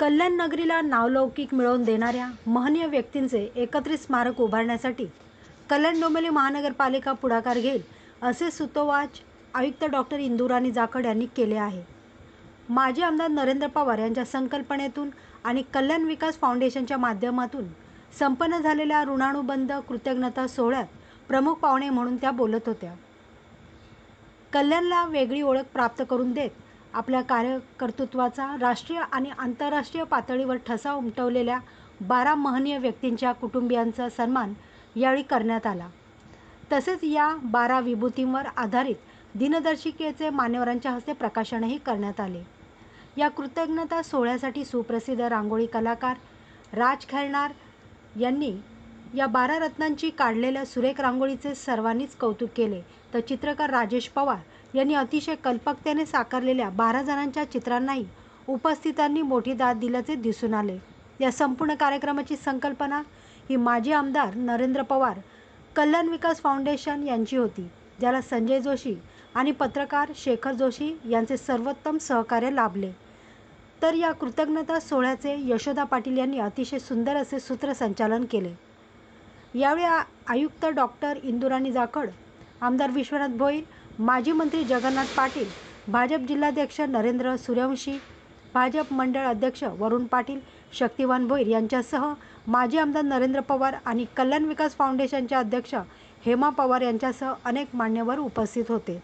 कल्याण नगरीला नावलौकिक मिळवून देणाऱ्या महनीय व्यक्तींचे एकत्रित स्मारक उभारण्यासाठी कल्याण डोंबिवली महानगरपालिका पुढाकार घेईल असे सुतोवाच आयुक्त डॉक्टर इंदुराणी जाखड यांनी केले आहे. माजी आमदार नरेंद्र पवार यांच्या संकल्पनेतून आणि कल्याण विकास फाउंडेशनच्या माध्यमातून संपन्न झालेल्या ऋणानुबंध कृतज्ञता सोहळ्यात प्रमुख पाहुणे म्हणून त्या बोलत होत्या. कल्याणला वेगळी ओळख प्राप्त करून देत आपल्या कार्यकर्तृत्वाचा राष्ट्रीय आणि आंतरराष्ट्रीय पातळीवर ठसा उमटवलेल्या बारा महनीय व्यक्तींच्या कुटुंबियांचा सन्मान यावेळी करण्यात आला. तसेच या बारा विभूतींवर आधारित दिनदर्शिकेचे मान्यवरांच्या हस्ते प्रकाशनही करण्यात आले. या कृतज्ञता सोहळ्यासाठी सुप्रसिद्ध रांगोळी कलाकार राज खैरणार यांनी या बारा रत्नांची काढलेल्या सुरेख रांगोळीचे सर्वांनीच कौतुक केले. तर चित्रकार राजेश पवार यांनी अतिशय कल्पकतेने साकारलेल्या बारा जणांच्या चित्रांनाही उपस्थितांनी मोठी दाद दिल्याचे दिसून आले. या संपूर्ण कार्यक्रमाची संकल्पना ही माजी आमदार नरेंद्र पवार कल्याण विकास फाउंडेशन यांची होती ज्याला संजय जोशी आणि पत्रकार शेखर जोशी यांचे सर्वोत्तम सहकार्य लाभले. तर या कृतज्ञता सोहळ्याचे यशोदा पाटील यांनी अतिशय सुंदर असे सूत्रसंचालन केले. यावेळी आयुक्त डॉक्टर इंदुराणी जाखड आमदार विश्वनाथ भोईर माजी मंत्री जगन्नाथ पाटील भाजप जिल्हाध्यक्ष नरेंद्र सूर्यवंशी भाजप मंडळ अध्यक्ष वरुण पाटील शक्तिवान भोईर यांच्यासह माजी आमदार नरेंद्र पवार आणि कल्याण विकास फाउंडेशनच्या अध्यक्ष हेमा पवार यांच्यासह अनेक मान्यवर उपस्थित होते.